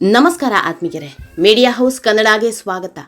ನಮಸ್ಕಾರ ಆತ್ಮೀಗೆರೆ media house ಕನ್ನಡಗೆ ಸ್ವಾಗತ.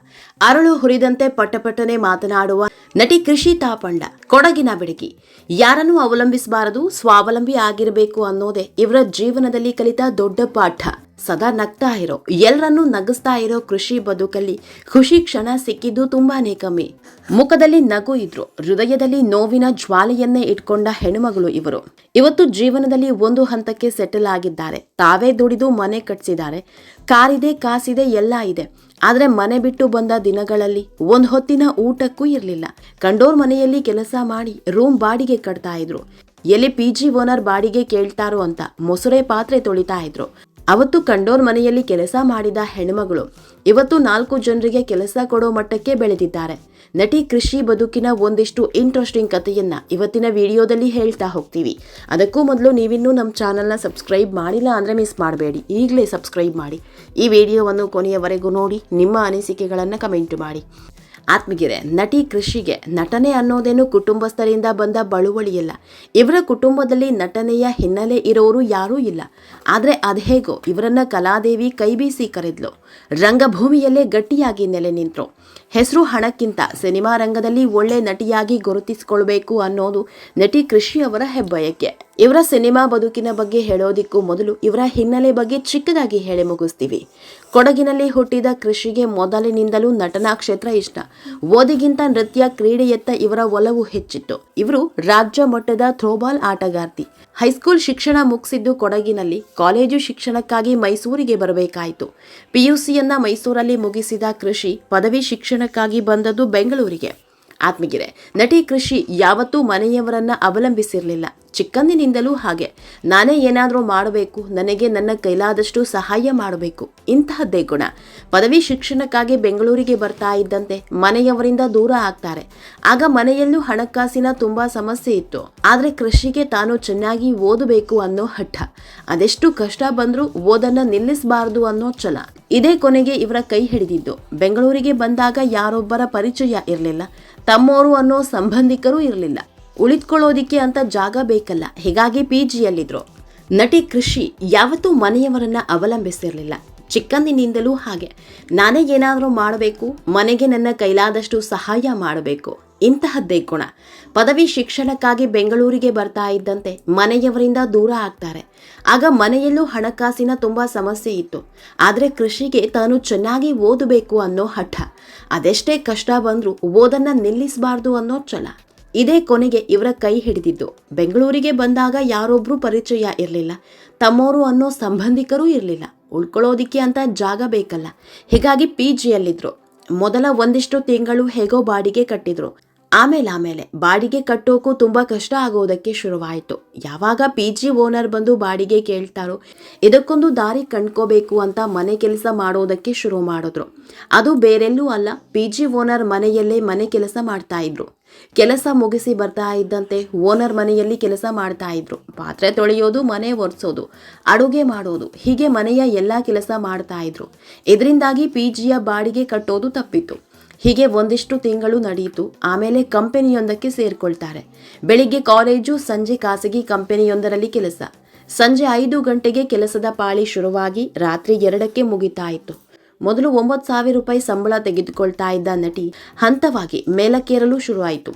ಅರಳು ಹುರಿದಂತೆ ಪಟ್ಟಪಟ್ಟನೆ ಮಾತನಾಡುವ ನಟಿ ಕೃಷಿ ತಾಪಂಡ, ಕೊಡಗಿನ ಬೆಡಗಿ. ಯಾರನ್ನು ಅವಲಂಬಿಸಬಾರದು, ಸ್ವಾವಲಂಬಿ ಆಗಿರಬೇಕು ಅನ್ನೋದೇ ಇವರ ಜೀವನದಲ್ಲಿ ಕಲಿತ ದೊಡ್ಡ ಪಾಠ. ಸದಾ ನಗ್ತಾ ಇರೋ ಎಲ್ಲರನ್ನೂ ನಗಿಸ್ತಾ ಇರೋ ಕೃಷಿ ಬದುಕಲ್ಲಿ ಖುಷಿ ಕ್ಷಣ ಸಿಕ್ಕಿದ್ದು ತುಂಬಾನೇ ಕಮ್ಮಿ. ಮುಖದಲ್ಲಿ ನಗು ಇದ್ರು, ಹೃದಯದಲ್ಲಿ ನೋವಿನ ಜ್ವಾಲೆಯನ್ನೇ ಇಟ್ಕೊಂಡ ಹೆಣ್ಮಗಳು ಇವರು. ಇವತ್ತು ಜೀವನದಲ್ಲಿ ಒಂದು ಹಂತಕ್ಕೆ ಸೆಟಲ್ ಆಗಿದ್ದಾರೆ. ತಾವೇ ದುಡಿದು ಮನೆ ಕಟ್ಸಿದ್ದಾರೆ. ಕಾರಿದೆ, ಕಾಸಿದೆ ಎಲ್ಲ ಇದೆ. ಆದ್ರೆ ಮನೆ ಬಿಟ್ಟು ಬಂದ ದಿನಗಳಲ್ಲಿ ಒಂದ್ ಹೊತ್ತಿನ ಊಟಕ್ಕೂ ಇರಲಿಲ್ಲ. ಕಂಡೋರ್ ಮನೆಯಲ್ಲಿ ಕೆಲಸ ಮಾಡಿ ರೂಮ್ ಬಾಡಿಗೆ ಕಟ್ತಾ ಇದ್ರು. ಎಲ್ಲಿ ಪಿ ಜಿ ಓನರ್ ಬಾಡಿಗೆ ಕೇಳ್ತಾರೋ ಅಂತ ಮೊಸರೆ ಪಾತ್ರೆ ತೊಳಿತಾ ಇದ್ರು. ಅವತ್ತು ಕಂಡೋರ್ ಮನೆಯಲ್ಲಿ ಕೆಲಸ ಮಾಡಿದ ಹೆಣ್ಮಗಳು. ಇವತ್ತು ನಾಲ್ಕು ಜನರಿಗೆ ಕೆಲಸ ಕೊಡೋ ಮಟ್ಟಕ್ಕೆ ಬೆಳೆದಿದ್ದಾರೆ. ನಟಿ ಕೃಷಿ ಬದುಕಿನ ಒಂದಿಷ್ಟು ಇಂಟ್ರೆಸ್ಟಿಂಗ್ ಕಥೆಯನ್ನ ಇವತ್ತಿನ ವಿಡಿಯೋದಲ್ಲಿ ಹೇಳ್ತಾ ಹೋಗ್ತೀವಿ. ಅದಕ್ಕೂ ಮೊದಲು ನೀವಿನ್ನೂ ನಮ್ಮ ಚಾನಲ್ನ ಸಬ್ಸ್ಕ್ರೈಬ್ ಮಾಡಿಲ್ಲ ಅಂದರೆ ಮಿಸ್ ಮಾಡಬೇಡಿ. ಈಗಲೇ ಸಬ್ಸ್ಕ್ರೈಬ್ ಮಾಡಿ. ಈ ವಿಡಿಯೋವನ್ನು ಕೊನೆಯವರೆಗೂ ನೋಡಿ, ನಿಮ್ಮ ಅನಿಸಿಕೆಗಳನ್ನು ಕಮೆಂಟ್ ಮಾಡಿ. ಆತ್ಮಗಿರೆ ನಟಿ ಕೃಷಿಗೆ ನಟನೆ ಅನ್ನೋದೇನು ಕುಟುಂಬಸ್ಥರಿಂದ ಬಂದ ಬಳುವಳಿಯಲ್ಲ ಇವರ ಕುಟುಂಬದಲ್ಲಿ ನಟನೆಯ ಹಿನ್ನೆಲೆ ಇರೋರು ಯಾರೂ ಇಲ್ಲ. ಆದರೆ ಅದೇಗೋ ಇವರನ್ನ ಕಲಾದೇವಿ ಕೈಬೀಸಿ ಕರೆದ್ಲು. ರಂಗಭೂಮಿಯಲ್ಲೇ ಗಟ್ಟಿಯಾಗಿ ನೆಲೆ ನಿಂತರು. ಹೆಸರು ಹಣಕ್ಕಿಂತ ಸಿನಿಮಾ ರಂಗದಲ್ಲಿ ಒಳ್ಳೆ ನಟಿಯಾಗಿ ಗುರುತಿಸಿಕೊಳ್ಬೇಕು ಅನ್ನೋದು ನಟಿ ಕೃಷಿಯವರ ಹೆಬ್ಬಯಕೆ. ಇವರ ಸಿನಿಮಾ ಬದುಕಿನ ಬಗ್ಗೆ ಹೇಳೋದಿಕ್ಕೂ ಮೊದಲು ಇವರ ಹಿನ್ನೆಲೆ ಬಗ್ಗೆ ಚಿಕ್ಕದಾಗಿ ಹೇಳಿ ಮುಗಿಸ್ತೀವಿ. ಕೊಡಗಿನಲ್ಲಿ ಹುಟ್ಟಿದ ಕೃಷಿಗೆ ಮೊದಲಿನಿಂದಲೂ ನಟನಾ ಕ್ಷೇತ್ರ ಇಷ್ಟ. ಓದಿಗಿಂತ ನೃತ್ಯ ಕ್ರೀಡೆಯತ್ತ ಇವರ ಒಲವು ಹೆಚ್ಚಿತ್ತು. ಇವರು ರಾಜ್ಯ ಮಟ್ಟದ ಥ್ರೋಬಾಲ್ ಆಟಗಾರ್ತಿ. ಹೈಸ್ಕೂಲ್ ಶಿಕ್ಷಣ ಮುಗಿಸಿದ್ದು ಕೊಡಗಿನಲ್ಲಿ, ಕಾಲೇಜು ಶಿಕ್ಷಣಕ್ಕಾಗಿ ಮೈಸೂರಿಗೆ ಬರಬೇಕಾಯಿತು. ಪಿಯುಸಿಯನ್ನ ಮೈಸೂರಲ್ಲಿ ಮುಗಿಸಿದ ಕೃಷಿ, ಪದವಿ ಶಿಕ್ಷಣಕ್ಕಾಗಿ ಬಂದದ್ದು ಬೆಂಗಳೂರಿಗೆ. ಆತ್ಮಗಿರೆ ನಟಿ ಕೃಷಿ ಯಾವತ್ತೂ ಮನೆಯವರನ್ನ ಅವಲಂಬಿಸಿರಲಿಲ್ಲ. ಚಿಕ್ಕಂದಿನಿಂದಲೂ ಹಾಗೆ. ನಾನೇ ಏನಾದರೂ ಮಾಡಬೇಕು, ನನಗೆ ನನ್ನ ಕೈಲಾದಷ್ಟು ಸಹಾಯ ಮಾಡಬೇಕು. ಇಂತಹದ್ದೇ ಗುಣ. ಪದವಿ ಶಿಕ್ಷಣಕ್ಕಾಗಿ ಬೆಂಗಳೂರಿಗೆ ಬರ್ತಾ ಇದ್ದಂತೆ ಮನೆಯವರಿಂದ ದೂರ ಆಗ್ತಾರೆ. ಆಗ ಮನೆಯಲ್ಲೂ ಹಣಕಾಸಿನ ತುಂಬಾ ಸಮಸ್ಯೆ ಇತ್ತು. ಆದರೆ ಕೃಷಿಗೆ ತಾನು ಚೆನ್ನಾಗಿ ಓದಬೇಕು ಅನ್ನೋ ಹಠ. ಅದೆಷ್ಟು ಕಷ್ಟ ಬಂದರೂ ಓದನ್ನ ನಿಲ್ಲಿಸಬಾರದು ಅನ್ನೋ ಛಲ. ಇದೇ ಕೊನೆಗೆ ಇವರ ಕೈ ಹಿಡಿದಿದ್ದು. ಬೆಂಗಳೂರಿಗೆ ಬಂದಾಗ ಯಾರೊಬ್ಬರ ಪರಿಚಯ ಇರಲಿಲ್ಲ. ತಮ್ಮೋರು ಅನ್ನೋ ಸಂಬಂಧಿಕರೂ ಇರಲಿಲ್ಲ. ಉಳಿದ್ಕೊಳ್ಳೋದಿಕ್ಕೆ ಅಂತ ಜಾಗ ಬೇಕಲ್ಲ. ಹೀಗಾಗಿ ಪಿ ಜಿಯಲ್ಲಿದ್ರು. ನಟಿ ಕೃಷಿ ಯಾವತ್ತೂ ಮನೆಯವರನ್ನ ಅವಲಂಬಿಸಿರಲಿಲ್ಲ. ಚಿಕ್ಕಂದಿನಿಂದಲೂ ಹಾಗೆ. ನಾನೇ ಏನಾದರೂ ಮಾಡಬೇಕು, ಮನೆಗೆ ನನ್ನ ಕೈಲಾದಷ್ಟು ಸಹಾಯ ಮಾಡಬೇಕು. ಇಂತಹದ್ದೇ ಗುಣ. ಪದವಿ ಶಿಕ್ಷಣಕ್ಕಾಗಿ ಬೆಂಗಳೂರಿಗೆ ಬರ್ತಾ ಇದ್ದಂತೆ ಮನೆಯವರಿಂದ ದೂರ ಆಗ್ತಾರೆ. ಆಗ ಮನೆಯಲ್ಲೂ ಹಣಕಾಸಿನ ತುಂಬ ಸಮಸ್ಯೆ ಇತ್ತು. ಆದರೆ ಕೃಷಿಗೆ ತಾನು ಚೆನ್ನಾಗಿ ಓದಬೇಕು ಅನ್ನೋ ಹಠ. ಅದೆಷ್ಟೇ ಕಷ್ಟ ಬಂದರೂ ಓದನ್ನ ನಿಲ್ಲಿಸಬಾರ್ದು ಅನ್ನೋ ಛಲ. ಇದೇ ಕೊನೆಗೆ ಇವರ ಕೈ ಹಿಡಿದಿದ್ದು. ಬೆಂಗಳೂರಿಗೆ ಬಂದಾಗ ಯಾರೊಬ್ಬರೂ ಪರಿಚಯ ಇರಲಿಲ್ಲ. ತಮ್ಮೋರು ಅನ್ನೋ ಸಂಬಂಧಿಕರೂ ಇರಲಿಲ್ಲ. ಉಳ್ಕೊಳ್ಳೋದಿಕ್ಕೆ ಅಂತ ಜಾಗ ಬೇಕಲ್ಲ. ಹೀಗಾಗಿ ಪಿ ಜಿಯಲ್ಲಿದ್ದರು ಮೊದಲ ಒಂದಿಷ್ಟು ತಿಂಗಳು ಹೇಗೋ ಬಾಡಿಗೆ ಕಟ್ಟಿದ್ರು. ಆಮೇಲೆ ಆಮೇಲೆ ಬಾಡಿಗೆ ಕಟ್ಟೋಕು ತುಂಬ ಕಷ್ಟ ಆಗೋದಕ್ಕೆ ಶುರುವಾಯಿತು. ಯಾವಾಗ ಪಿ ಜಿ ಓನರ್ ಬಂದು ಬಾಡಿಗೆ ಕೇಳ್ತಾರೋ, ಇದಕ್ಕೊಂದು ದಾರಿ ಕಂಡ್ಕೋಬೇಕು ಅಂತ ಮನೆ ಕೆಲಸ ಮಾಡೋದಕ್ಕೆ ಶುರು ಮಾಡಿದ್ರು. ಅದು ಬೇರೆಲ್ಲೂ ಅಲ್ಲ ಪಿ ಜಿ ಓನರ್ ಮನೆಯಲ್ಲೇ ಮನೆ ಕೆಲಸ ಮಾಡ್ತಾ ಇದ್ರು. ಕೆಲಸ ಮುಗಿಸಿ ಬರ್ತಾ ಇದ್ದಂತೆ ಓನರ್ ಮನೆಯಲ್ಲಿ ಕೆಲಸ ಮಾಡ್ತಾ ಇದ್ರು. ಪಾತ್ರೆ ತೊಳೆಯೋದು, ಮನೆ ಒರೆಸೋದು, ಅಡುಗೆ ಮಾಡೋದು, ಹೀಗೆ ಮನೆಯ ಎಲ್ಲ ಕೆಲಸ ಮಾಡ್ತಾ ಇದ್ರು. ಇದರಿಂದಾಗಿ ಪಿ ಜಿಯ ಬಾಡಿಗೆ ಕಟ್ಟೋದು ತಪ್ಪಿತ್ತು. ಹೀಗೆ ಒಂದಿಷ್ಟು ತಿಂಗಳು ನಡೆಯಿತು. ಆಮೇಲೆ ಕಂಪನಿಯೊಂದಕ್ಕೆ ಸೇರಿಕೊಳ್ತಾರೆ. ಬೆಳಿಗ್ಗೆ ಕಾಲೇಜು, ಸಂಜೆ ಖಾಸಗಿ ಕಂಪನಿಯೊಂದರಲ್ಲಿ ಕೆಲಸ. ಸಂಜೆ ಐದು ಗಂಟೆಗೆ ಕೆಲಸದ ಪಾಳಿ ಶುರುವಾಗಿ ರಾತ್ರಿ ಎರಡಕ್ಕೆ ಮುಗಿತಾ ಇತ್ತು ಮೊದಲು ಒಂಬತ್ತು ಸಾವಿರ ರೂಪಾಯಿ ಸಂಬಳ ತೆಗೆದುಕೊಳ್ತಾ ಇದ್ದ ನಟಿ ಹಂತವಾಗಿ ಮೇಲಕ್ಕೇರಲು ಶುರುವಾಯಿತು.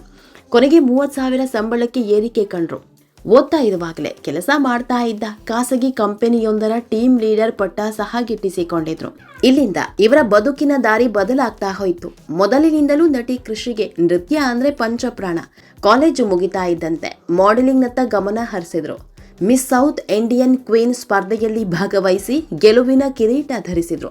ಕೊನೆಗೆ ಮೂವತ್ತು ಸಾವಿರ ಸಂಬಳಕ್ಕೆ ಏರಿಕೆ ಕಂಡ್ರು. ಓದ್ತಾ ಇರುವಾಗಲೇ ಕೆಲಸ ಮಾಡ್ತಾ ಇದ್ದ ಖಾಸಗಿ ಕಂಪನಿಯೊಂದರ ಟೀಮ್ ಲೀಡರ್ ಪಟ್ಟ ಸಹ ಗಿಟ್ಟಿಸಿಕೊಂಡಿದ್ರು. ಇಲ್ಲಿಂದ ಇವರ ಬದುಕಿನ ದಾರಿ ಬದಲಾಗ್ತಾ ಹೋಯಿತು. ಮೊದಲಿನಿಂದಲೂ ನಟಿ ಕೃಷಿಗೆ ನೃತ್ಯ ಅಂದ್ರೆ ಪಂಚಪ್ರಾಣ. ಕಾಲೇಜು ಮುಗಿತಾ ಇದ್ದಂತೆ ಮಾಡೆಲಿಂಗ್ನತ್ತ ಗಮನ ಹರಿಸಿದ್ರು. ಮಿಸ್ ಸೌತ್ ಇಂಡಿಯನ್ ಕ್ವೀನ್ ಸ್ಪರ್ಧೆಯಲ್ಲಿ ಭಾಗವಹಿಸಿ ಗೆಲುವಿನ ಕಿರೀಟ ಧರಿಸಿದ್ರು.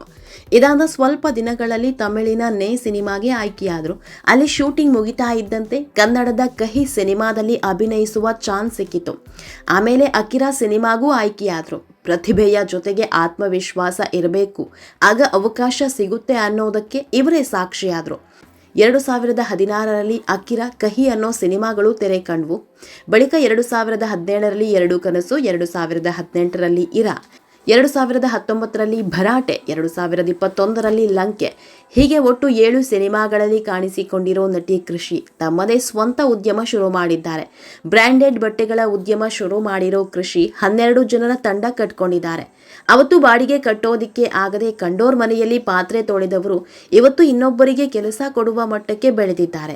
ಇದಾದ ಸ್ವಲ್ಪ ದಿನಗಳಲ್ಲಿ ತಮಿಳಿನ ನೇ ಸಿನಿಮಾಗೆ ಆಯ್ಕೆಯಾದರು. ಅಲ್ಲಿ ಶೂಟಿಂಗ್ ಮುಗಿತಾ ಇದ್ದಂತೆ ಕನ್ನಡದ ಕಹಿ ಸಿನಿಮಾದಲ್ಲಿ ಅಭಿನಯಿಸುವ ಚಾನ್ಸ್ ಸಿಕ್ಕಿತು. ಆಮೇಲೆ ಅಕಿರಾ ಸಿನಿಮಾಗೂ ಆಯ್ಕೆಯಾದರು. ಪ್ರತಿಭೆಯ ಜೊತೆಗೆ ಆತ್ಮವಿಶ್ವಾಸ ಇರಬೇಕು. ಆಗ ಅವಕಾಶ ಸಿಗುತ್ತೆ ಅನ್ನೋದಕ್ಕೆ ಇವರೇ ಸಾಕ್ಷಿಯಾದರು. ಎರಡು ಸಾವಿರದ ಹದಿನಾರರಲ್ಲಿ ಅಕ್ಕಿರ ಕಹಿ ಅನ್ನೋ ಸಿನಿಮಾಗಳು ತೆರೆ ಕಂಡ್ವು. ಬಳಿಕ ಎರಡು ಸಾವಿರದ ಹದಿನೇಳರಲ್ಲಿ ಎರಡು ಕನಸು, ಎರಡು ಸಾವಿರದ ಹದಿನೆಂಟರಲ್ಲಿ ಇರಾ. ಎರಡು ಸಾವಿರದ ಹತ್ತೊಂಬತ್ತರಲ್ಲಿ ಭರಾಟೆ, ಎರಡು ಸಾವಿರದ ಇಪ್ಪತ್ತೊಂದರಲ್ಲಿ ಲಂಕೆ. ಹೀಗೆ ಒಟ್ಟು ಏಳು ಸಿನಿಮಾಗಳಲ್ಲಿ ಕಾಣಿಸಿಕೊಂಡಿರೋ ನಟಿ ಕೃಷಿ ತಮ್ಮದೇ ಸ್ವಂತ ಉದ್ಯಮ ಶುರು ಮಾಡಿದ್ದಾರೆ. ಬ್ರ್ಯಾಂಡೆಡ್ ಬಟ್ಟೆಗಳ ಉದ್ಯಮ ಶುರು ಮಾಡಿರೋ ಕೃಷಿ ಹನ್ನೆರಡು ಜನರ ತಂಡ ಕಟ್ಕೊಂಡಿದ್ದಾರೆ. ಅವತ್ತು ಬಾಡಿಗೆ ಕಟ್ಟೋದಿಕ್ಕೆ ಆಗದೆ ಕಂಡೋರ್ ಮನೆಯಲ್ಲಿ ಪಾತ್ರೆ ತೊಳೆದವರು ಇವತ್ತು ಇನ್ನೊಬ್ಬರಿಗೆ ಕೆಲಸ ಕೊಡುವ ಮಟ್ಟಕ್ಕೆ ಬೆಳೆದಿದ್ದಾರೆ.